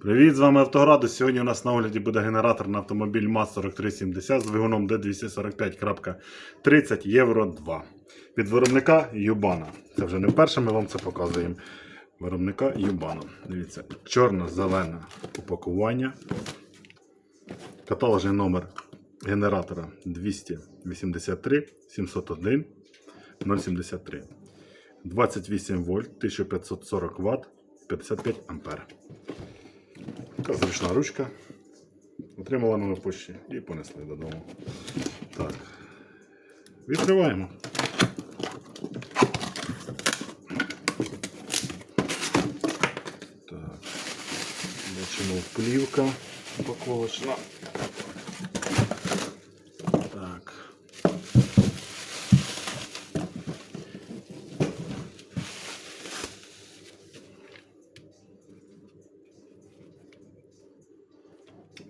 Привіт, з вами Автоградус. Сьогодні у нас на огляді буде генератор на автомобіль МАЗ-4370 з двигуном D245.30 Євро 2. Від виробника Юбана. Це вже не вперше ми вам це показуємо. Виробника Юбана. Дивіться, чорно-зелене упакування. Каталожний номер генератора 283 701 073. 28 вольт, 1540 Вт, 55 ампер. Така зручна ручка. Отримала на почті і понесли додому. Так. Відкриваємо. Так. Бачимо плівка упаковочна.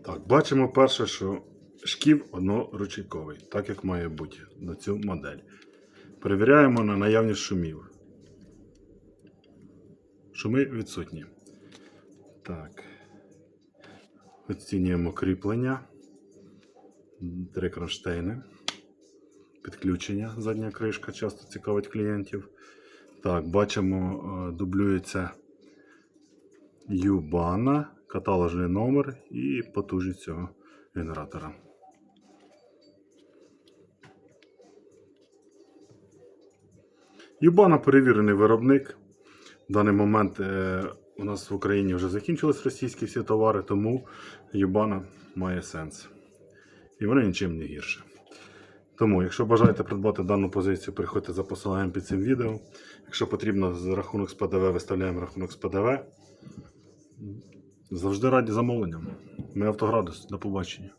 Так, бачимо перше, що шків одноручейковий, так як має бути на цю модель. Перевіряємо на наявність шумів. Шуми відсутні. Так. Оцінюємо кріплення. Три кронштейни. Підключення, задня кришка часто цікавить клієнтів. Так, бачимо, е, дублюється Юбана, каталожний номер і потужність цього генератора. Юбана перевірений виробник. В даний момент е, у нас в Україні вже закінчились російські всі товари, тому Юбана має сенс. І вони нічим не гірше. Тому, якщо бажаєте придбати дану позицію, переходьте за посиланням під цим відео. Якщо потрібно з рахунок з ПДВ, виставляємо рахунок з ПДВ. Завжди раді замовленням. Ми автоградус. До побачення.